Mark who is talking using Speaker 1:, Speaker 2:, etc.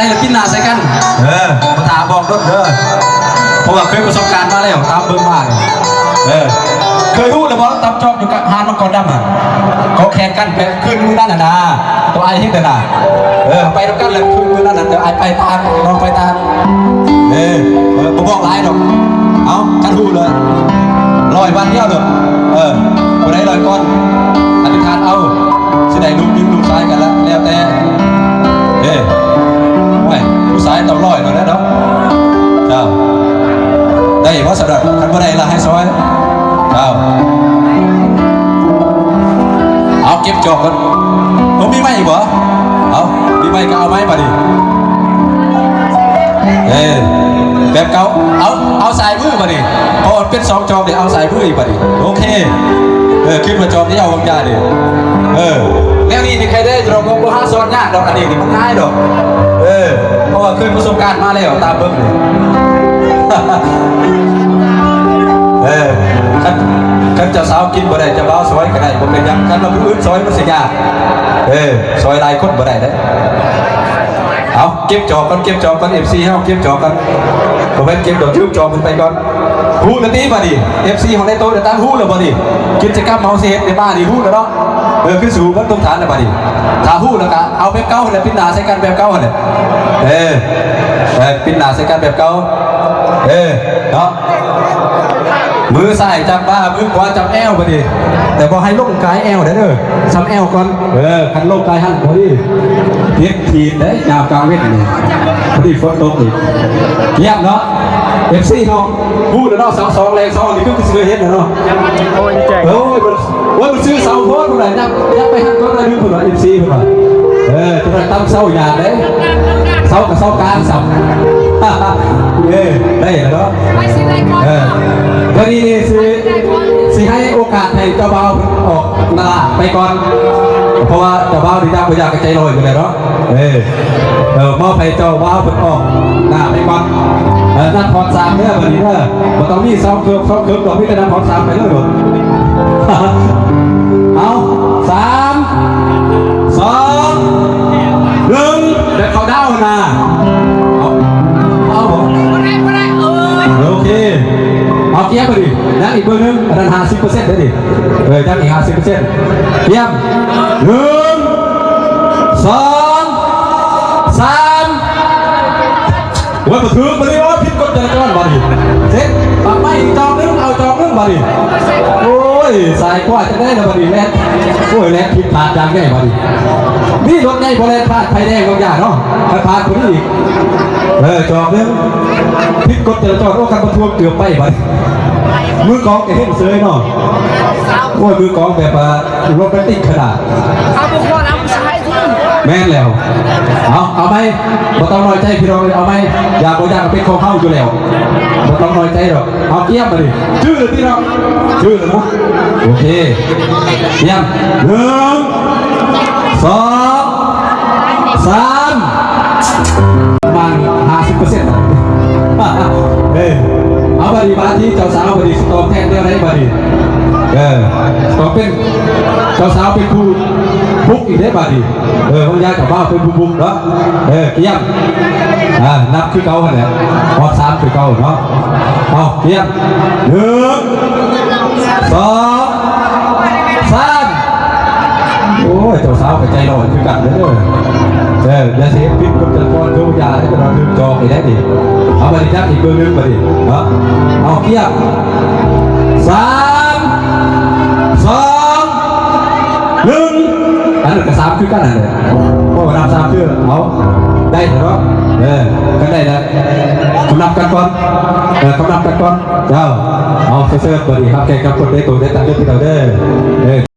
Speaker 1: ได้แล้วกินหนาใส่กัน เออมาถามบอกรถเด้อเพราะว่าเคยประสบการณ์มาแล้วตามเบิ่งมาเออ เคยรู้เลยว่าตับจอบอยู่กับฮานมังกรดำอะเขาแข่งกันไปขึ้นมือนั่นน่ะนะตัวไอ้เฮ็ดน่ะนะเออไปด้วยกันเลยขึ้นมือนั่นน่ะเดี๋ยวไอ้ไปตามน้องไปตามเออเออบอกหลายดอกเอากันหูเลยลอยวันเดียวเด้อเออบ่ได้ลอยก่อนอธิษฐานเอาสิได้ลูกยิงลูกชายกันแล้วแล้วแต่ จอกกันผมมีไม้อีกบ่เอามีไม้ก็เอาไม้มาดิเออแบบเก่าเอาเอาสายมือมาดิพอเป็นสองจอมเดี๋ยวเอาสายมืออีกมาดิโอเคเออขึ้นมาจอมที่เอาวางยาดิเออแล้วนี่นี่ใครได้เราก็ห้าซ้อนยากดอกอันนี้นี่มันง่ายดอกเออเพราะว่าเคยประสบการณ์มาแล้วตามเบิ้งเลย คันจ้าสาวกินบ่ได้จะบ่าซอยก็ได้บ่เป็นยังคันเราผู้อื่นซอยมันสิยากเออซอยลายคนบ่ได้เด้เอาเก็บจอบกันเก็บจอบกันเอฟซีเฮาเก็บจอบกันผมเป็นเก็บดอกชื่อจอบมันไปก่อนฮู้กันตีมาดิเอฟซีของในโต๊ะเดตั้งฮู้แล้วบ่ดิกิจกรรมเฮาสิเฮ็ดในบ้านนี่ฮู้แล้วเนาะเออขึ้นสู่มันต้องฐานแล้วบ่ดิถ้าฮู้แล้วก็เอาแบบเก่าแล้วปิดหน้าใส่กันแบบเก่าหั่นแหละเออเออปิดหน้าใส่กันแบบเก่าเออเนาะ มือซ้ายจับบ้ามือขวาจับแอวบ่ดิแต่บ่ให้ลงกายแอวเด้อเด้อซ้ำแอวก่อนเออคันลงกายหั่นบ่ดิเทียบทีมได้ยาวกลางเวทนี่พอดีฝนตกอีกเยี่ยมเนาะเอฟซีเนาะพูดแล้วเนาะสองสองแรงสองนี่คือซื้อเฮ็ดเนาะ
Speaker 2: โอ้ยแจก
Speaker 1: เอ้ยมันโอ้ยมันซื้อเสาโพสต์คนไหนยักยักไปหันก็ได้ดูคนละเอฟซีคนละเออจะได้ตั้งเสาอย่างเด้เสากับเสากลางสับเออได้แล้วเนาะ
Speaker 3: ไปสิได้ก่อน
Speaker 1: เออ วันนี้สิสิให้โอกาสให้เจ้าบ่าวออกนาไปก่อน เพราะว่าเจ้าบ่าวดีจ้าพยากระใจลอยอยู่เลยเนาะเออเออมอบให้เจ้าบ่าวเพิ่นออกหนาไปก่อนเออนั่นพรสามเด้อวันนี้เด้อบ่ต้องมีเสาเคิร์ฟเสาเคิร์ฟดอกพี่แต่นั่นพรสามไปเลยโดดเอาสาม เอาเกียร์ไปดิยังอีกเบอร์นึงอันนั้นห้าสิบเปอร์เซ็นต์ได้ดิเออยังอีกห้าสิบเปอร์เซ็นต์เตรียมหนึ่งสองสามโอ้ยมาถึงมาดิโอ้ยผิดกฎจราจรมาดิเสร็จปักไม่จองนึงเอาจองนึงมาดิโอ้ยสายกว่าจะได้นะมาดิแลนโอ้ยแลนผิดพลาดอย่างแน่มาดิ นี่รถใหญ่พอแลนพลาดไฟแดงบางอย่างเนาะถ้าพลาดคนนี้อีกเออจอบนึงพิดกฎจราจรโอ้การประท้วงเกือบไปไปมือกองแกเห็นเซยเนาะโอ้ยมือกองแบบว่าโรแมนติกขนาด
Speaker 3: เอาบุคคลเอาผู้ชายทุน
Speaker 1: แม่นแล้ว เอาเอาไหมบ่ต้องน้อยใจพี่น้องเอาไหมอยากบ่อยากเป็นของเฮาอยู่แล้วบ่ต้องน้อยใจหรอก เอาเกียมมาดิชื่อหรือพี่น้องชื่อหรือมั้งโอเคเกียมหนึ่ง เอาบดีมาที่เจ้าสาวบดีสตอมแทนเดียวได้บดีเออสตอมเป็นเจ้าสาวเป็นผู้บุกอีกได้บดีเออพวกญาติกับบ้านเป็นผู้บุกเนาะเออเกี่ยมอ่านับคือเก่าหั่นแหละพอสามคือเก่าเนาะเอาเกี่ยมหนึ่งสองสามโอ้ยเจ้าสาวกับใจร้อนคือกันเด้อเอออย่าเสียปิดกับจะก่อนดูยาได้จะนอนลืมจอไปได้ดิเอา มาจักอีกเบอร์หนึงมาดิเนาเอาเกี่ยมสามสองหนึ่งอันนั้นก็สามคือกันนั่นเลยพราะว่านับสามคือเอาได้เถอะเออกันได้แล้วกำนับกันก่อนเออกำนับกันก่อนเจ้าเอาเซิร์ฟบอดีครับแกกับคนได้ตัวได้ตังค์ด้วยพี่เราเด้เออ